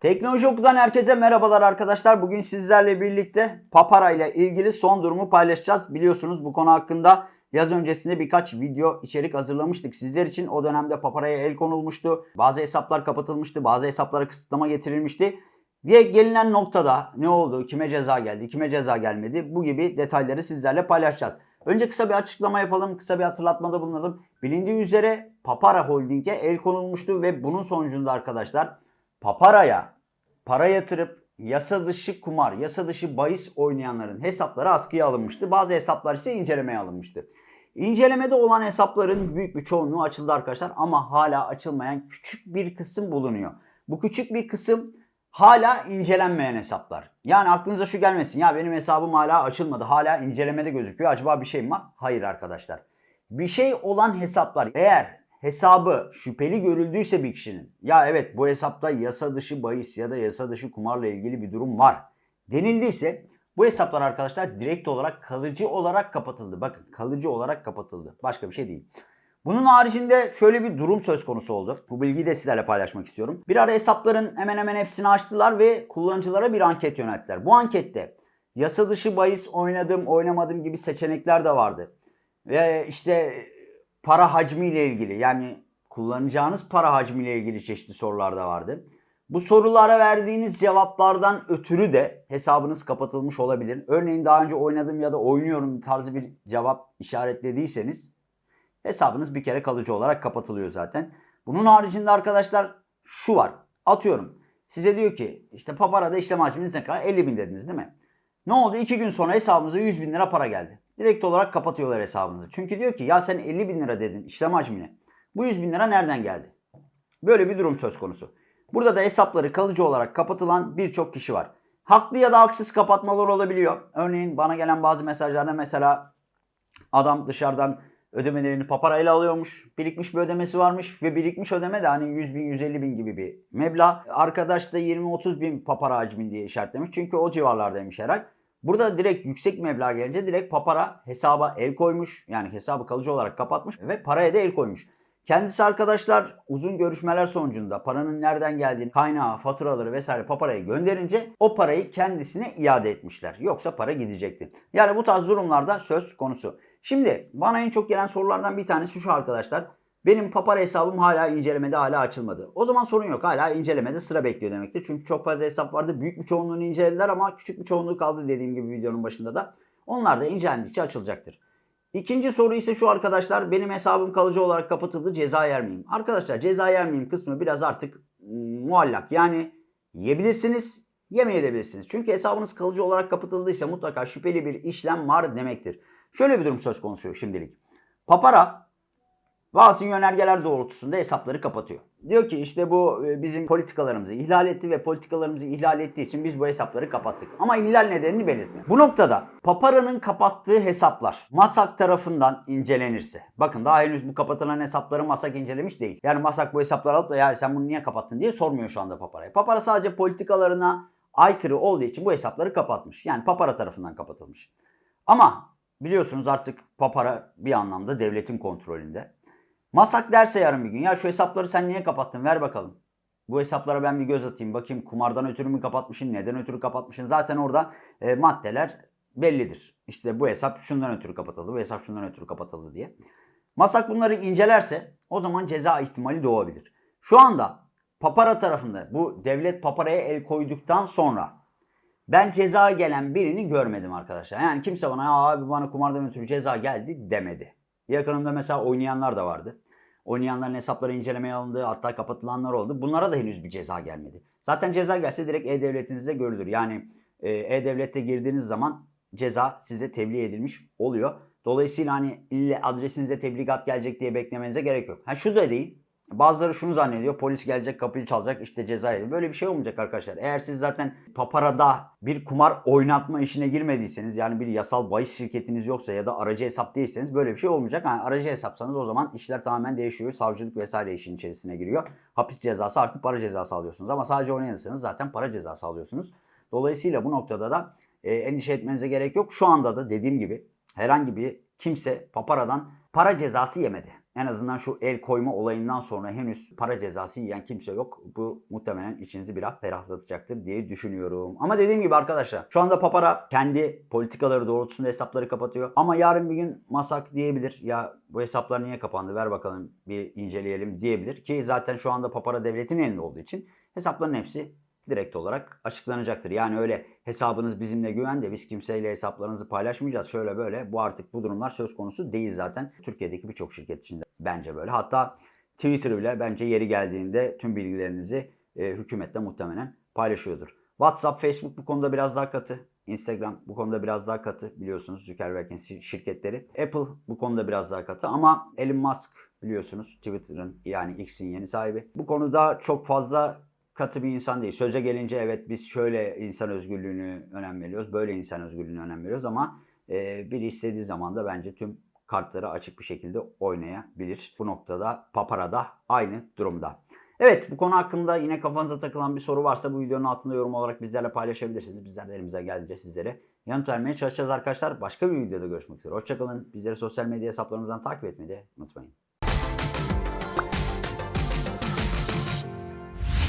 Teknoloji Oku'dan herkese merhabalar arkadaşlar. Bugün sizlerle birlikte Papara ile ilgili son durumu paylaşacağız. Biliyorsunuz bu konu hakkında yaz öncesinde birkaç video içerik hazırlamıştık sizler için. O dönemde Papara'ya el konulmuştu. Bazı hesaplar kapatılmıştı, bazı hesaplara kısıtlama getirilmişti. Ve gelinen noktada ne oldu, kime ceza geldi, kime ceza gelmedi bu gibi detayları sizlerle paylaşacağız. Önce kısa bir açıklama yapalım, kısa bir hatırlatmada bulunalım. Bilindiği üzere Papara Holding'e el konulmuştu ve bunun sonucunda arkadaşlar Papara'ya para yatırıp yasa dışı kumar, yasa dışı bahis oynayanların hesapları askıya alınmıştı. Bazı hesaplar ise incelemeye alınmıştı. İncelemede olan hesapların büyük bir çoğunluğu açıldı arkadaşlar ama hala açılmayan küçük bir kısım bulunuyor. Bu küçük bir kısım hala incelenmeyen hesaplar. Yani aklınıza şu gelmesin ya benim hesabım hala açılmadı hala incelemede gözüküyor acaba bir şey mi var? Hayır arkadaşlar. Bir şey olan hesaplar eğer hesabı şüpheli görüldüyse bir kişinin ya evet bu hesapta yasa dışı bahis ya da yasa dışı kumarla ilgili bir durum var denildiyse bu hesaplar arkadaşlar direkt olarak kalıcı olarak kapatıldı. Bakın kalıcı olarak kapatıldı. Başka bir şey değil. Bunun haricinde şöyle bir durum söz konusu oldu. Bu bilgiyi de sizlerle paylaşmak istiyorum. Bir ara hesapların hemen hemen hepsini açtılar ve kullanıcılara bir anket yönelttiler. Bu ankette yasa dışı bahis oynadım, oynamadım gibi seçenekler de vardı. Ve işte para hacmi ile ilgili yani kullanacağınız para hacmi ile ilgili çeşitli sorular da vardı. Bu sorulara verdiğiniz cevaplardan ötürü de hesabınız kapatılmış olabilir. Örneğin daha önce oynadım ya da oynuyorum tarzı bir cevap işaretlediyseniz hesabınız bir kere kalıcı olarak kapatılıyor zaten. Bunun haricinde arkadaşlar şu var. Atıyorum size diyor ki işte Papara'da işlem hacminiz ne kadar? 50 bin dediniz değil mi? Ne oldu? 2 gün sonra hesabınıza 100 bin lira para geldi. Direkt olarak kapatıyorlar hesabınızı. Çünkü diyor ki ya sen 50 bin lira dedin işlem hacmine. Bu 100 bin lira nereden geldi? Böyle bir durum söz konusu. Burada da hesapları kalıcı olarak kapatılan birçok kişi var. Haklı ya da haksız kapatmalar olabiliyor. Örneğin bana gelen bazı mesajlarda mesela adam dışarıdan ödemelerini paparayla alıyormuş. Birikmiş bir ödemesi varmış ve birikmiş ödeme de hani 100 bin 150 bin gibi bir meblağ. Arkadaş da 20-30 bin papara hacmin diye işaretlemiş. Çünkü o civarlardaymış her ay. Burada direkt yüksek meblağ gelince direkt papara hesaba el koymuş. Yani hesabı kalıcı olarak kapatmış ve paraya da el koymuş. Kendisi arkadaşlar uzun görüşmeler sonucunda paranın nereden geldiğini, kaynağı, faturaları vesaire paparaya gönderince o parayı kendisine iade etmişler. Yoksa para gidecekti. Yani bu tarz durumlarda söz konusu. Şimdi bana en çok gelen sorulardan bir tanesi şu arkadaşlar. Benim papara hesabım hala incelemede hala açılmadı. O zaman sorun yok. Hala incelemede sıra bekliyor demektir. Çünkü çok fazla hesap vardı. Büyük bir çoğunluğunu incelediler ama küçük bir çoğunluğu kaldı dediğim gibi videonun başında da. Onlar da incelendikçe açılacaktır. İkinci soru ise şu arkadaşlar. Benim hesabım kalıcı olarak kapatıldı. Ceza yer miyim? Arkadaşlar ceza yer miyim kısmı biraz artık mm, muallak. Yani yiyebilirsiniz, yemeyebilirsiniz. Çünkü hesabınız kalıcı olarak kapatıldıysa mutlaka şüpheli bir işlem var demektir. Şöyle bir durum söz konusu şimdilik. Papara bazı yönergeler doğrultusunda hesapları kapatıyor. Diyor ki işte bu e, bizim politikalarımızı ihlal etti ve politikalarımızı ihlal ettiği için biz bu hesapları kapattık. Ama ihlal nedenini belirtmiyor. Bu noktada Papara'nın kapattığı hesaplar Masak tarafından incelenirse. Bakın daha henüz bu kapatılan hesapları Masak incelemiş değil. Yani Masak bu hesapları alıp da ya sen bunu niye kapattın diye sormuyor şu anda Papara'ya. Papara sadece politikalarına aykırı olduğu için bu hesapları kapatmış. Yani Papara tarafından kapatılmış. Ama biliyorsunuz artık Papara bir anlamda devletin kontrolünde. Masak derse yarın bir gün ya şu hesapları sen niye kapattın ver bakalım. Bu hesaplara ben bir göz atayım bakayım kumardan ötürü mü kapatmışsın neden ötürü kapatmışsın. Zaten orada e, maddeler bellidir. İşte bu hesap şundan ötürü kapatıldı bu hesap şundan ötürü kapatıldı diye. Masak bunları incelerse o zaman ceza ihtimali doğabilir. Şu anda Papara tarafında bu devlet Papara'ya el koyduktan sonra ben ceza gelen birini görmedim arkadaşlar. Yani kimse bana abi bana kumardan ötürü ceza geldi demedi. Yakınımda mesela oynayanlar da vardı. Oynayanların hesapları incelemeye alındı. Hatta kapatılanlar oldu. Bunlara da henüz bir ceza gelmedi. Zaten ceza gelse direkt E-Devletinizde görülür. Yani e, E-Devlet'te girdiğiniz zaman ceza size tebliğ edilmiş oluyor. Dolayısıyla hani ille adresinize tebligat gelecek diye beklemenize gerek yok. Ha şu da değil. Bazıları şunu zannediyor. Polis gelecek kapıyı çalacak işte ceza yedi. Böyle bir şey olmayacak arkadaşlar. Eğer siz zaten paparada bir kumar oynatma işine girmediyseniz yani bir yasal bahis şirketiniz yoksa ya da aracı hesap değilseniz böyle bir şey olmayacak. Yani aracı hesapsanız o zaman işler tamamen değişiyor. Savcılık vesaire işin içerisine giriyor. Hapis cezası artık para cezası alıyorsunuz. Ama sadece oynayansanız zaten para cezası alıyorsunuz. Dolayısıyla bu noktada da e, endişe etmenize gerek yok. Şu anda da dediğim gibi herhangi bir kimse paparadan para cezası yemedi. En azından şu el koyma olayından sonra henüz para cezası yiyen kimse yok. Bu muhtemelen içinizi biraz ferahlatacaktır diye düşünüyorum. Ama dediğim gibi arkadaşlar şu anda Papara kendi politikaları doğrultusunda hesapları kapatıyor. Ama yarın bir gün Masak diyebilir ya bu hesaplar niye kapandı ver bakalım bir inceleyelim diyebilir. Ki zaten şu anda Papara devletin elinde olduğu için hesapların hepsi direkt olarak açıklanacaktır. Yani öyle hesabınız bizimle güvende biz kimseyle hesaplarınızı paylaşmayacağız şöyle böyle bu artık bu durumlar söz konusu değil zaten. Türkiye'deki birçok şirket için de bence böyle. Hatta Twitter bile bence yeri geldiğinde tüm bilgilerinizi e, hükümetle muhtemelen paylaşıyordur. WhatsApp, Facebook bu konuda biraz daha katı. Instagram bu konuda biraz daha katı biliyorsunuz Zuckerberg'in şi- şirketleri. Apple bu konuda biraz daha katı ama Elon Musk biliyorsunuz Twitter'ın yani X'in yeni sahibi. Bu konuda çok fazla katı bir insan değil. Söze gelince evet biz şöyle insan özgürlüğünü önem veriyoruz, böyle insan özgürlüğünü önem veriyoruz ama e, biri istediği zaman da bence tüm kartları açık bir şekilde oynayabilir. Bu noktada Papara da aynı durumda. Evet bu konu hakkında yine kafanıza takılan bir soru varsa bu videonun altında yorum olarak bizlerle paylaşabilirsiniz. Bizler de elimize geldiğince sizlere yanıt vermeye çalışacağız arkadaşlar. Başka bir videoda görüşmek üzere. Hoşçakalın. Bizleri sosyal medya hesaplarımızdan takip etmeyi de unutmayın.